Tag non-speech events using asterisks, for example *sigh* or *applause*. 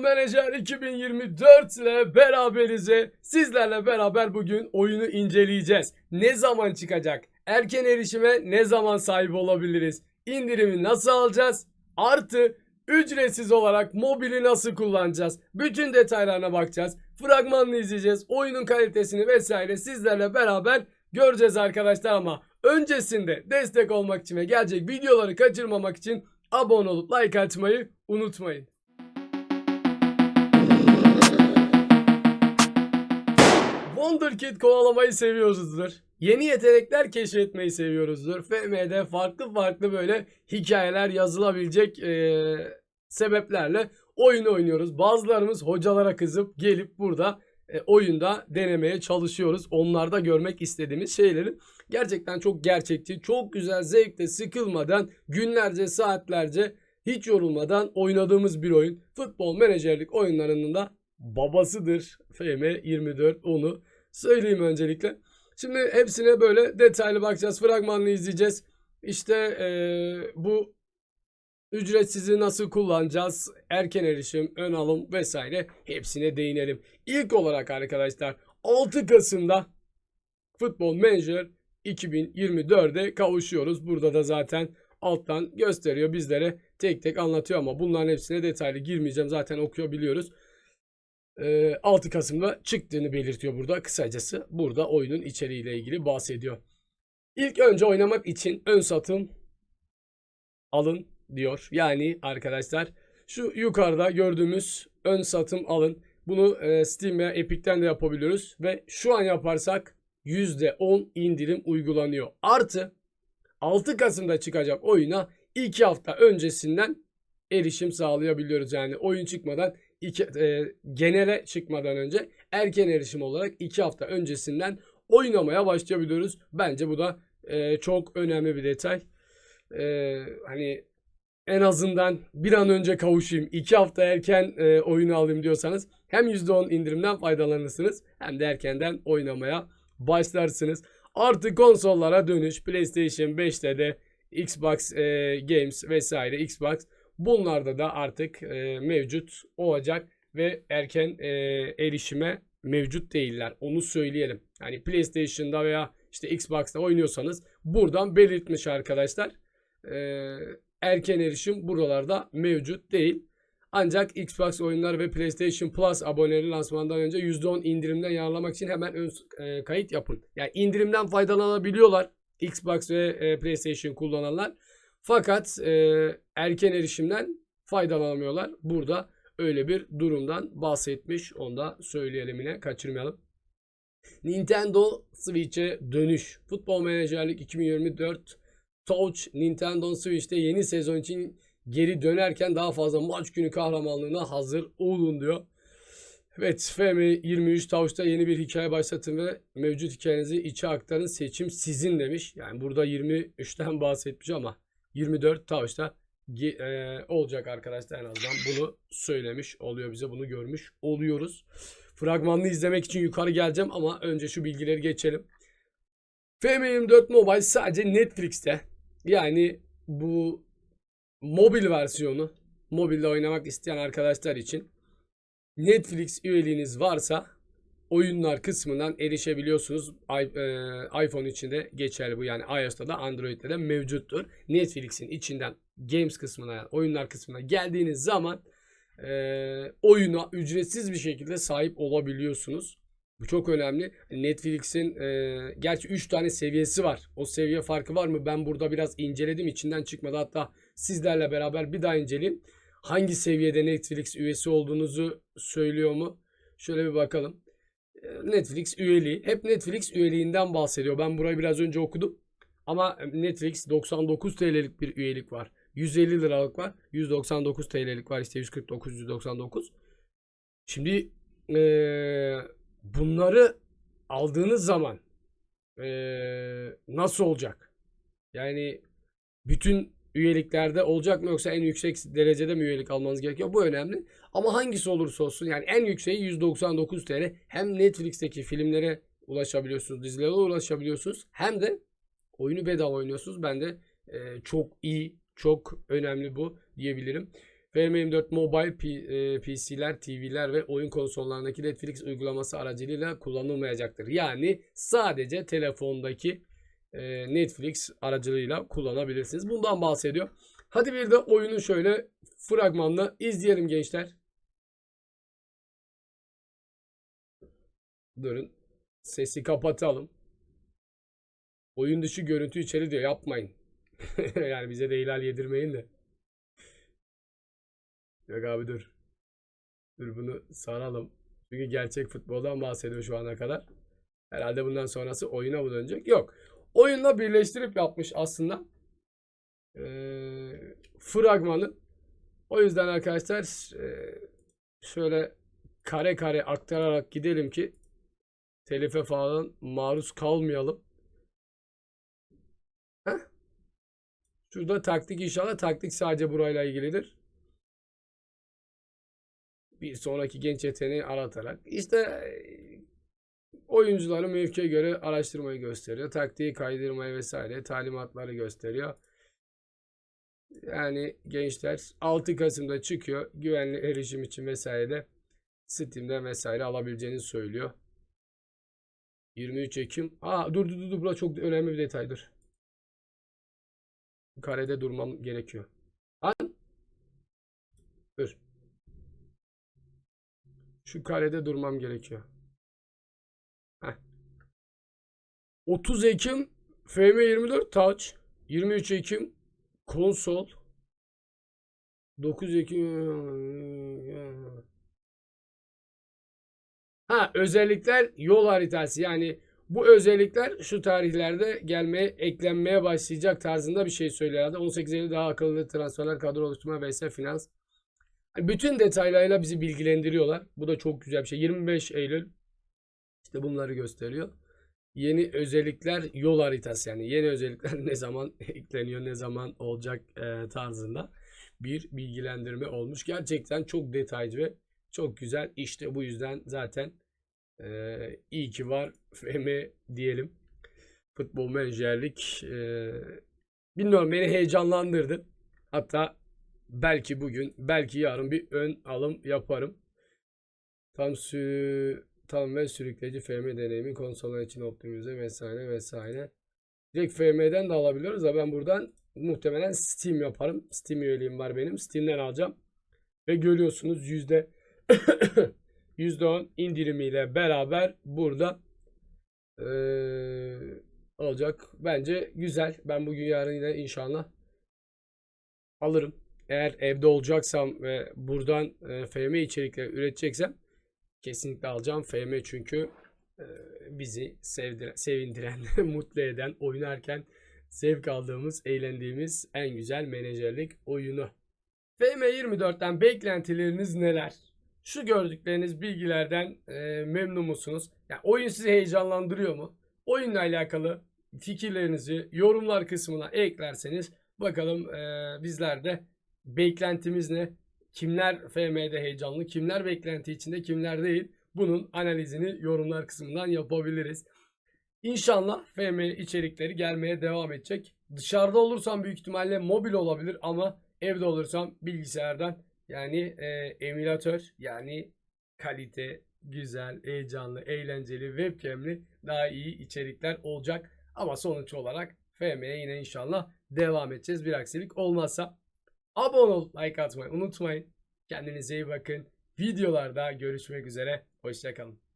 Menajer 2024 ile beraberize. Sizlerle beraber bugün oyunu inceleyeceğiz. Ne zaman çıkacak? Erken erişime ne zaman sahip olabiliriz? İndirimi nasıl alacağız? Artı ücretsiz olarak mobili nasıl kullanacağız? Bütün detaylarına bakacağız. Fragmanını izleyeceğiz. Oyunun kalitesini vesaire sizlerle beraber göreceğiz arkadaşlar ama öncesinde destek olmak için ve gelecek videoları kaçırmamak için abone olup like atmayı unutmayın. Wonderkid kovalamayı seviyoruzdur. Yeni yetenekler keşfetmeyi seviyoruzdur. FM'de farklı farklı böyle hikayeler yazılabilecek eee, sebeplerle oyun oynuyoruz. Bazılarımız hocalara kızıp gelip burada e, oyunda denemeye çalışıyoruz. Onlarda görmek istediğimiz şeyleri gerçekten çok gerçekçi, çok güzel, zevkle sıkılmadan günlerce, saatlerce hiç yorulmadan oynadığımız bir oyun. Futbol menajerlik oyunlarının da babasıdır. FM24 onu söyleyeyim öncelikle. Şimdi hepsine böyle detaylı bakacağız. Fragmanını izleyeceğiz. İşte eee, bu ücretsizi nasıl kullanacağız? Erken erişim, ön alım vesaire hepsine değinelim. İlk olarak arkadaşlar 6 Kasım'da Futbol Manager 2024'e kavuşuyoruz. Burada da zaten alttan gösteriyor bizlere tek tek anlatıyor ama bunların hepsine detaylı girmeyeceğim. Zaten okuyor biliyoruz. Ee, 6 Kasım'da çıktığını belirtiyor burada. Kısacası burada oyunun içeriğiyle ilgili bahsediyor. İlk önce oynamak için ön satım alın diyor. Yani arkadaşlar şu yukarıda gördüğümüz ön satım alın. Bunu e, Steam veya Epic'ten de yapabiliyoruz. Ve şu an yaparsak %10 indirim uygulanıyor. Artı 6 Kasım'da çıkacak oyuna 2 hafta öncesinden erişim sağlayabiliyoruz. Yani oyun çıkmadan iki, e, genele çıkmadan önce erken erişim olarak 2 hafta öncesinden oynamaya başlayabiliyoruz. Bence bu da e, çok önemli bir detay. E, hani en azından bir an önce kavuşayım, 2 hafta erken e, oyunu alayım diyorsanız hem %10 indirimden faydalanırsınız hem de erkenden oynamaya başlarsınız. Artık konsollara dönüş PlayStation 5'te de Xbox e, Games vesaire Xbox bunlarda da artık e, mevcut olacak ve erken e, erişime mevcut değiller. Onu söyleyelim. Yani PlayStation'da veya işte Xbox'ta oynuyorsanız buradan belirtmiş arkadaşlar. E, erken erişim buralarda mevcut değil. Ancak Xbox oyunları ve PlayStation Plus aboneleri lansmandan önce %10 indirimden yararlamak için hemen ön e, kayıt yapın. Yani indirimden faydalanabiliyorlar Xbox ve e, PlayStation kullananlar. Fakat e, erken erişimden faydalanamıyorlar. Burada öyle bir durumdan bahsetmiş. Onu da söyleyelim yine kaçırmayalım. Nintendo Switch'e dönüş. Futbol Menajerlik 2024 Touch Nintendo Switch'te yeni sezon için geri dönerken daha fazla maç günü kahramanlığına hazır olun diyor. Evet FM23 Touch'ta yeni bir hikaye başlatın ve mevcut hikayenizi içe aktarın seçim sizin demiş. Yani burada 23'ten bahsetmiş ama 24 Touch'ta ge- e, olacak arkadaşlar en azından bunu söylemiş oluyor bize bunu görmüş oluyoruz. Fragmanını izlemek için yukarı geleceğim ama önce şu bilgileri geçelim. FM24 Mobile sadece Netflix'te yani bu mobil versiyonu mobilde oynamak isteyen arkadaşlar için Netflix üyeliğiniz varsa oyunlar kısmından erişebiliyorsunuz. E, iPhone içinde geçerli bu yani iOS'ta da Android'de de mevcuttur. Netflix'in içinden Games kısmına yani oyunlar kısmına geldiğiniz zaman e, oyuna ücretsiz bir şekilde sahip olabiliyorsunuz. Bu çok önemli. Netflix'in e, gerçi 3 tane seviyesi var. O seviye farkı var mı? Ben burada biraz inceledim. içinden çıkmadı. Hatta sizlerle beraber bir daha inceleyeyim. Hangi seviyede Netflix üyesi olduğunuzu söylüyor mu? Şöyle bir bakalım. Netflix üyeliği. Hep Netflix üyeliğinden bahsediyor. Ben burayı biraz önce okudum. Ama Netflix 99 TL'lik bir üyelik var. 150 liralık var. 199 TL'lik var. İşte 149, 199. Şimdi eee bunları aldığınız zaman eee, nasıl olacak? Yani bütün üyeliklerde olacak mı yoksa en yüksek derecede mi üyelik almanız gerekiyor? Bu önemli. Ama hangisi olursa olsun yani en yükseği 199 TL. Hem Netflix'teki filmlere ulaşabiliyorsunuz, dizilere ulaşabiliyorsunuz. Hem de oyunu bedava oynuyorsunuz. Ben de eee, çok iyi, çok önemli bu diyebilirim. FM24 Mobile e, PC'ler, TV'ler ve oyun konsollarındaki Netflix uygulaması aracılığıyla kullanılmayacaktır. Yani sadece telefondaki e, Netflix aracılığıyla kullanabilirsiniz. Bundan bahsediyor. Hadi bir de oyunu şöyle fragmanla izleyelim gençler. Durun. Sesi kapatalım. Oyun dışı görüntü içeri diyor. Yapmayın. *laughs* yani bize de ihlal yedirmeyin de. Yok abi dur. Dur bunu saralım. Çünkü gerçek futboldan bahsediyor şu ana kadar. Herhalde bundan sonrası oyuna mı dönecek? Yok. Oyunla birleştirip yapmış aslında. Ee, fragmanı. O yüzden arkadaşlar e, şöyle kare kare aktararak gidelim ki telife falan maruz kalmayalım. Heh. Şurada taktik inşallah taktik sadece burayla ilgilidir. Bir sonraki genç yeteneği aratarak işte e, oyuncuları mevkiye göre araştırmayı gösteriyor. Taktiği kaydırmayı vesaire talimatları gösteriyor. Yani gençler 6 Kasım'da çıkıyor. Güvenli erişim için vesaire de Steam'de vesaire alabileceğini söylüyor. 23 Ekim. Aa dur dur dur. Bura çok önemli bir detaydır. Karede durmam gerekiyor. An Dur. Şu karede durmam gerekiyor. 30 Ekim FM24 Touch. 23 Ekim konsol. 9 Ekim Ha özellikler yol haritası yani bu özellikler şu tarihlerde gelmeye eklenmeye başlayacak tarzında bir şey söylüyor herhalde. 18 Eylül daha akıllı transferler, kadro oluşturma vs finans. Yani bütün detaylarıyla bizi bilgilendiriyorlar. Bu da çok güzel bir şey. 25 Eylül işte bunları gösteriyor. Yeni özellikler yol haritası yani yeni özellikler *laughs* ne zaman ekleniyor ne zaman olacak e, tarzında bir bilgilendirme olmuş. Gerçekten çok detaycı ve çok güzel. İşte bu yüzden zaten e, iyi ki var FM diyelim. Futbol menajerlik e, bilmiyorum beni heyecanlandırdı. Hatta belki bugün belki yarın bir ön alım yaparım. Tam sü tam ve sürükleyici FM deneyimi konsollar için optimize vesaire vesaire. Direkt FM'den de alabiliyoruz da ben buradan muhtemelen Steam yaparım. Steam üyeliğim var benim. Steam'den alacağım. Ve görüyorsunuz yüzde *coughs* %10 indirimiyle beraber burada eee, olacak. Bence güzel. Ben bugün yarın yine inşallah alırım. Eğer evde olacaksam ve buradan e, FM içerikleri üreteceksem kesinlikle alacağım. FM çünkü e, bizi sevdiren, sevindiren, *laughs* mutlu eden, oynarken zevk aldığımız, eğlendiğimiz en güzel menajerlik oyunu. FM24'ten beklentileriniz neler? Şu gördükleriniz bilgilerden e, memnun musunuz? Yani oyun sizi heyecanlandırıyor mu? Oyunla alakalı fikirlerinizi yorumlar kısmına eklerseniz bakalım e, bizler de beklentimiz ne? Kimler FM'de heyecanlı, kimler beklenti içinde, kimler değil? Bunun analizini yorumlar kısmından yapabiliriz. İnşallah FM içerikleri gelmeye devam edecek. Dışarıda olursam büyük ihtimalle mobil olabilir ama evde olursam bilgisayardan yani e, emülatör yani kalite, güzel, heyecanlı, eğlenceli, webcam'li daha iyi içerikler olacak. Ama sonuç olarak FM'ye yine inşallah devam edeceğiz. Bir aksilik olmazsa abone olup like atmayı unutmayın. Kendinize iyi bakın. Videolarda görüşmek üzere. Hoşçakalın.